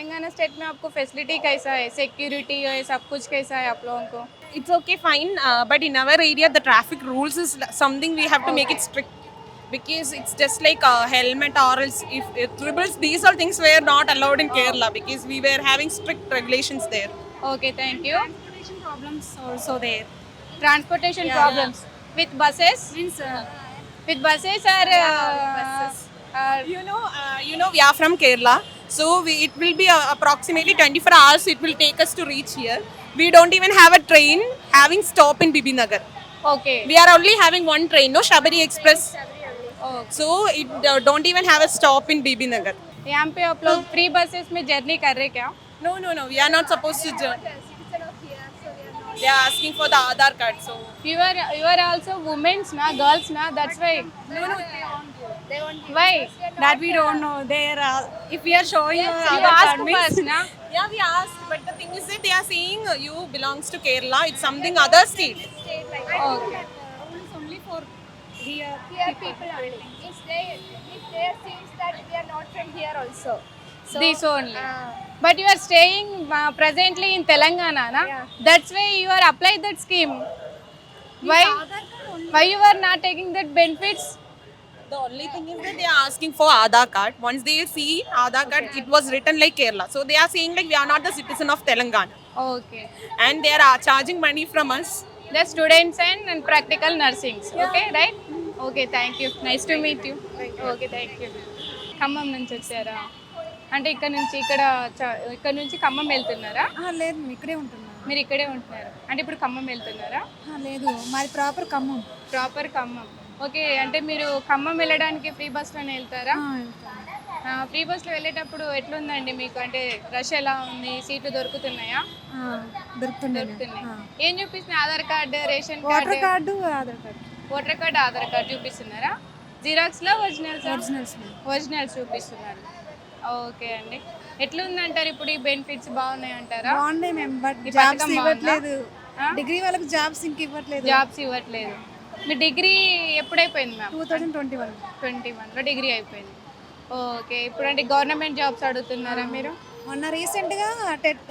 Telangana state में आपको facility कैसा है सिक्योरिटी है सब कुछ कैसा है आप लोगों को It's okay, fine. Uh, but in our area, the traffic rules is l- something we have to make it strict because it's just like a helmet or else if uh, tribbles, these are things were not allowed in Kerala because we were having strict regulations there. Okay thank you transportation problems also there. Transportation Yeah, problems with buses Means uh, with buses are You know, uh, you know, we are from Kerala, so we, it will be uh, approximately 24 hours. It will take us to reach here. We don't even have a train having stop in Bibinagar. Okay We are only having one train, no Shabari Express. So it uh, don't even have a stop in Bibinagar. यहाँ पे आप लोग free buses में journey कर रहे क्या No, no, no. We are not supposed to. journey. They are asking for the Aadhaar card. So you are you are also women's na girls na that's why no, no. why that we don't know. There, uh, if we are showing our you Aadhaar ask card means first na Yeah, we asked, but the thing is that they are saying uh, you belongs to Kerala. It's something other state. state like okay rules only for here. here people only. If they if they seems that we are not from here also. So this only uh, but you are staying uh, presently in telangana na Yeah. that's why you are applied that scheme why why you are not taking that benefits The only thing is that they are asking for Aadhaar card. Once they see Aadhaar card, it was written like Kerala. So they are saying like we are not the citizen of Telangana, okay and they are uh, charging money from us. the students and, and practical nursing okay right okay thank you nice to meet you okay thank you Khammam నుంచి వచ్చారా అంటే ఇక్కడ నుంచి ఇక్కడ చ- ఇక్కడ నుంచి ఖమ్మం వెళ్తున్నారా లేదు ఇక్కడే ఉంటున్నాం మీరు ఇక్కడే ఉంటున్నారు అంటే ఇప్పుడు ఖమ్మం వెళ్తున్నారా ఆ, లేదు మాది proper Khammam proper Khammam okay అంటే మీరు ఖమ్మం వెళ్ళడానికి ఫ్రీ బస్లోనే వెళ్తారా. ఫ్రీ బస్లో వెళ్ళేటప్పుడు ఎట్లుందండి మీకు? అంటే రష్ ఎలా ఉంది? సీట్లు దొరుకుతున్నాయా? దొరుకుతున్నాయి. ఏం చూపిస్తున్నాయి Aadhaar card ration card? Card Aadhaar card. Voter card Aadhaar card చూపిస్తున్నారా? జిరాక్స్లో ఒరిజినల్స్? ఒరిజినల్స్. ఒరిజినల్స్ చూపిస్తున్నారు. ఓకే అండి. ఎట్లుందంటారు ఇప్పుడు ఈ బెనిఫిట్స్? బాగున్నాయి అంటారా? బాగున్నాయి మేము బట్ జాబ్స్ ఇవ్వట్లేదు? డిగ్రీ వాళ్ళకి జాబ్స్ ఇంక ఇవ్వట్లేదు. జాబ్స్ ఇవ్వట్లేదు. మీ degree ఎప్పుడైపోయింది ma'am? Two thousand twenty one. Twenty వన్లో డిగ్రీ అయిపోయింది. ఓకే ఇప్పుడు అంటే గవర్నమెంట్ జాబ్స్ అడుగుతున్నారా మీరు? మొన్న రీసెంట్గా టెట్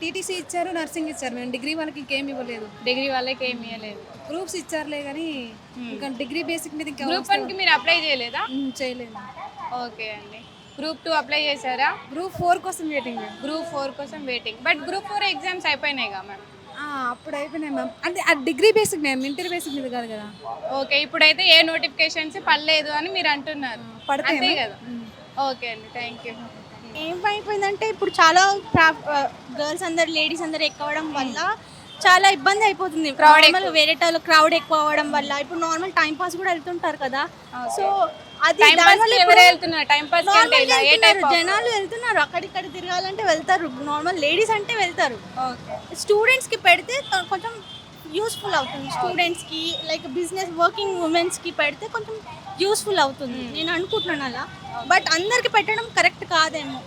టీటీసీ ఇచ్చారు నర్సింగ్ ఇచ్చారు. మేము డిగ్రీ వాళ్ళకి ఇంకేం ఇవ్వలేదు. డిగ్రీ వాళ్ళకి ఏమి ఇవ్వలేదు గ్రూప్స్ ఇచ్చారులే కానీ ఇంకా డిగ్రీ బేసిక్ మీద ఇంకా గ్రూప్ వన్కి మీరు అప్లై చేయలేదా? చేయలేదు. ఓకే అండి. గ్రూప్ టూ అప్లై చేశారా? గ్రూప్ ఫోర్ కోసం వెయిటింగ్ గ్రూప్ ఫోర్ కోసం waiting but group four exams అయిపోయినాయి కదా మ్యామ్? అప్పుడు అయిపోయినాయి మ్యామ్ అంటే ఆ డిగ్రీ బేసిక్ మేము ఇంటర్ బేసిక్ మీద కాదు కదా? ఓకే ఇప్పుడైతే ఏ నోటిఫికేషన్స్ పడలేదు అని మీరు అంటున్నారు. పడతాయి అంతే కదా? ఓకే అండి థ్యాంక్ యూ ఏమైపోయిందంటే ఇప్పుడు చాలా గర్ల్స్ అందరు లేడీస్ అందరు ఎక్కవడం వల్ల చాలా ఇబ్బంది అయిపోతుంది. నార్మల్ వేరే క్రౌడ్ ఎక్కువ అవ్వడం వల్ల ఇప్పుడు నార్మల్ టైం పాస్ కూడా వెళ్తుంటారు కదా. సో అది జనాలు వెళ్తున్నారు. అక్కడిక్కడ తిరగాలంటే వెళ్తారు. నార్మల్ లేడీస్ అంటే వెళ్తారు. స్టూడెంట్స్కి పెడితే కొంచెం యూస్ఫుల్ అవుతుంది. స్టూడెంట్స్కి లైక్ బిజినెస్ వర్కింగ్ ఉమెన్స్కి పెడితే కొంచెం యూస్ఫుల్ అవుతుంది. నేను అనుకుంటున్నాను అలా. బట్ అందరికి పెట్టడం కరెక్ట్ కాదేమో.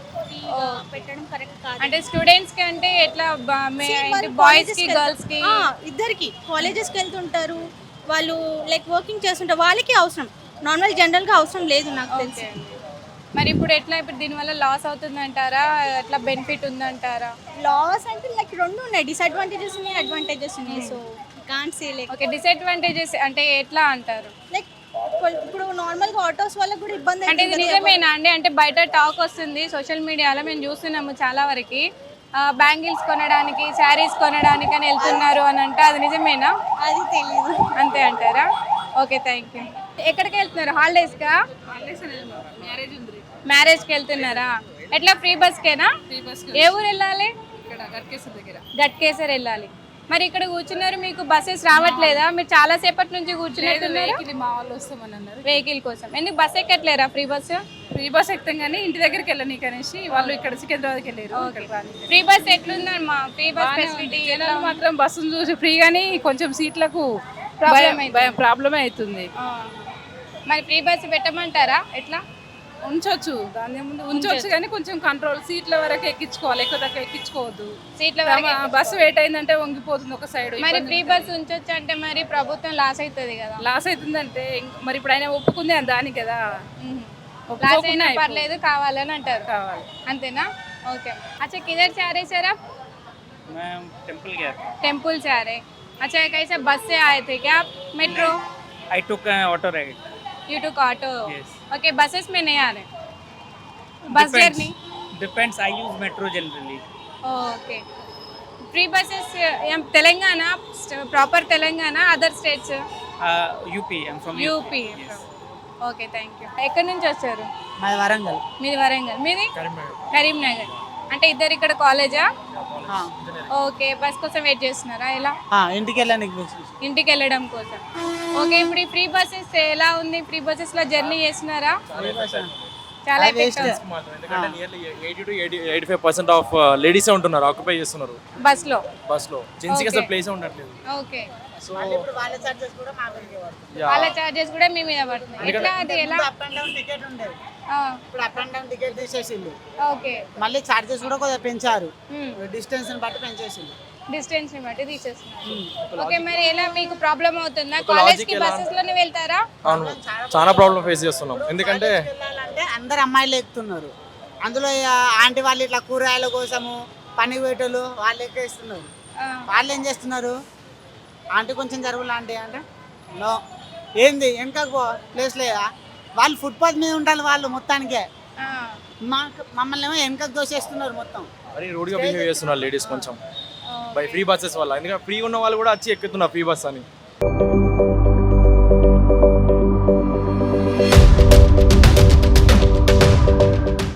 పెట్టడం కరెక్ట్ కాదు. అంటే స్టూడెంట్స్కి అంటే ఎట్లా బాయ్స్కి గర్ల్స్కి? ఇద్దరికి. కాలేజెస్కి వెళ్తుంటారు. వాళ్ళు లైక్ వర్కింగ్ చేస్తుంటారు. వాళ్ళకి అవసరం. నార్మల్ జనరల్గా అవసరం లేదు నాకు తెలిసి. మరి ఇప్పుడు ఎట్లా ఇప్పుడు దీనివల్ల లాస్ అవుతుందంటారా? ఎట్లా బెనిఫిట్ ఉందంటారా? లాస్ అంటే లైక్ రెండు ఉన్నాయి. డిసడ్వాంటేజెస్ ఉన్నాయి అడ్వాంటేజెస్ ఉన్నాయి. So can't say like okay disadvantages అంటే ఎట్లా అంటారు? లైక్ ఇప్పుడు నార్మల్గా ఆటోస్ వాళ్ళకి కూడా ఇబ్బంది అంటే ఇది. నిజమేనా అండి? అంటే బయట టాక్ వస్తుంది సోషల్ మీడియాలో మేము చూస్తున్నాము చాలా వరకు. బ్యాంగిల్స్ కొనడానికి శారీస్ కొనడానికి అని వెళ్తున్నారు అని అంటే అది నిజమేనా? అది తెలీదు. అంతే అంటారా? ఓకే థ్యాంక్ యూ ఎక్కడికి వెళ్తున్నారు? హాలిడేస్కా మ్యారేజ్కి వెళ్తున్నారా? ఎట్లా? ఫ్రీ బస్కేనా ఏ ఊరు వెళ్ళాలి? గట్కేసర్ వెళ్ళాలి. మరి ఇక్కడ కూర్చున్నారు మీకు బస్సెస్ రావట్లేదా? మీరు చాలా సేపటి నుంచి కూర్చున్నట్టున్నారు. మా వాళ్ళు వస్తామని అన్నారు. వెహికల్ కోసం. ఎందుకు బస్ ఎక్కట్లేరా? ఫ్రీ బస్సు ఫ్రీ బస్ ఎక్కుతాం కానీ ఇంటి దగ్గరికి వెళ్ళనీకి అనేసి వాళ్ళు ఇక్కడ సికింద్రాబాద్కి వెళ్ళారు. ఫ్రీ బస్ ఎట్లుందమ్మా ఫ్రీ బస్ ఫెసిలిటీ మాత్రం బస్సును చూసి ఫ్రీ కానీ కొంచెం సీట్లకు ప్రాబ్లమే అవుతుంది. మరి ఫ్రీ బస్ పెట్టమంటారా? ఎట్లా? ఉంచొచ్చు దాని ముందు ఉంచొచ్చు కానీ కొంచెం కంట్రోల్ సీట్ల వరకు ఎక్కించుకోవాలి ఎక్కువ తక్కువ ఎక్కించుకోవద్దు సీట్ల వరకు బస్సు వెయిట్ అయిందంటే వంగిపోతుంది ఒక సైడ్ మరి ఫ్రీ బస్ ఉంచొచ్చు అంటే మరి ప్రభుత్వం లాస్ అవుతుంది కదా లాస్ అవుతుందంటే ఇంక- మరి ఇప్పుడు ఆయన ఒప్పుకుంది అని దాని కదా లాస్ ఒప్పుకోకుండా అయినా అయిపో- పర్లేదు కావాలని అంటారు కావాలి అంతేనా ओके अच्छा किधर से आ रहे सर आप मैं टेम्पल गया था टेम्पल से आ रहे अच्छा कैसे बस से आए थे क्या आप metro I took auto ride you took auto Yes. Okay buses में नहीं आ रहे bus journey depends I use metro generally okay free buses Telangana proper Telangana other states UP I am from UP okay thank you ఎక్కడి నుంచి వచ్చారు మాది వరంగల్ మీది వరంగల్ మీది కరీంనగర్ అంటే ఇద్దరు ఇక్కడ కాలేజా ఓకే బస్ కోసం వెయిట్ చేస్తున్నారా ఎలా ఆ, ఇంటికి వెళ్ళడానికి ఇంటికి వెళ్ళడం కోసం ఓకే ఇప్పుడు ఈ ఫ్రీ బస్సెస్ ఎలా ఉంది? ఫ్రీ బస్సెస్లో జర్నీ చేస్తున్నారా? చాలా ఎఫెక్ట్. ఎందుకంటే nearly eighty to eighty eighty five percent of లేడీసే ఉంటున్నారు ఆక్యుపై చేస్తున్నారు. బస్లో బస్లో జెంట్స్కి అసలు Okay. ప్లేసే ఉండట్లేదు. ఓకే. సో వాళ్ళ చార్జెస్ కూడా వాళ్ళ చార్జెస్ కూడా మీ మీద పడుతున్నాయి. ఎట్లా అది ఎలా? అప్ అండ్ డౌన్ టికెట్ ఉండేది. ఆ, ఇప్పుడు అప్ అండ్ డౌన్ టికెట్ తీసేసిండు ఓకే. మళ్ళీ చార్జెస్ కూడా కొద్దిగా పెంచారు. Hmm. డిస్టెన్స్ బట్టి పెంచేసిండు డిస్టెన్స్ని బట్టి తీసేస్తున్నారు. ఓకే మరి ఎలా మీకు ప్రాబ్లం అవుతుందా? కాలేజ్కి? బస్సెస్లోనే వెళ్తారా? అవును. చాలా ప్రాబ్లం ఫేస్ చేస్తున్నాం. ఎందుకంటే వెళ్ళాలంటే అందరు అమ్మాయిలు ఎక్కుతున్నారు. అందులో ఇక ఆంటీ వాళ్ళు ఇట్లా కూరగాయల కోసము పని వేటలు వాళ్ళు ఎక్కేస్తున్నారు ఆ, వాళ్ళు ఏం చేస్తున్నారు? ఆంటీ కొంచెం జరుగులు ఆంటీ అంటే నో. ఏంది? వెనక ప్లేస్ లేదా వాళ్ళు ఫుట్పాత్ మీద ఉండాలి వాళ్ళు మొత్తానికే. మమ్మల్ని ఏమో వెనకకు దోసేస్తున్నారు మొత్తం. మరీ రూడ్గా బిహేవ్ చేస్తున్నారు లేడీస్ కొంచెం. బై ఫ్రీ బస్సెస్ వల్ల. ఎందుకంటే ఫ్రీ ఉన్న వాళ్ళు కూడా వచ్చి ఎక్కుతున్నారు ఫ్రీ బస్ అని.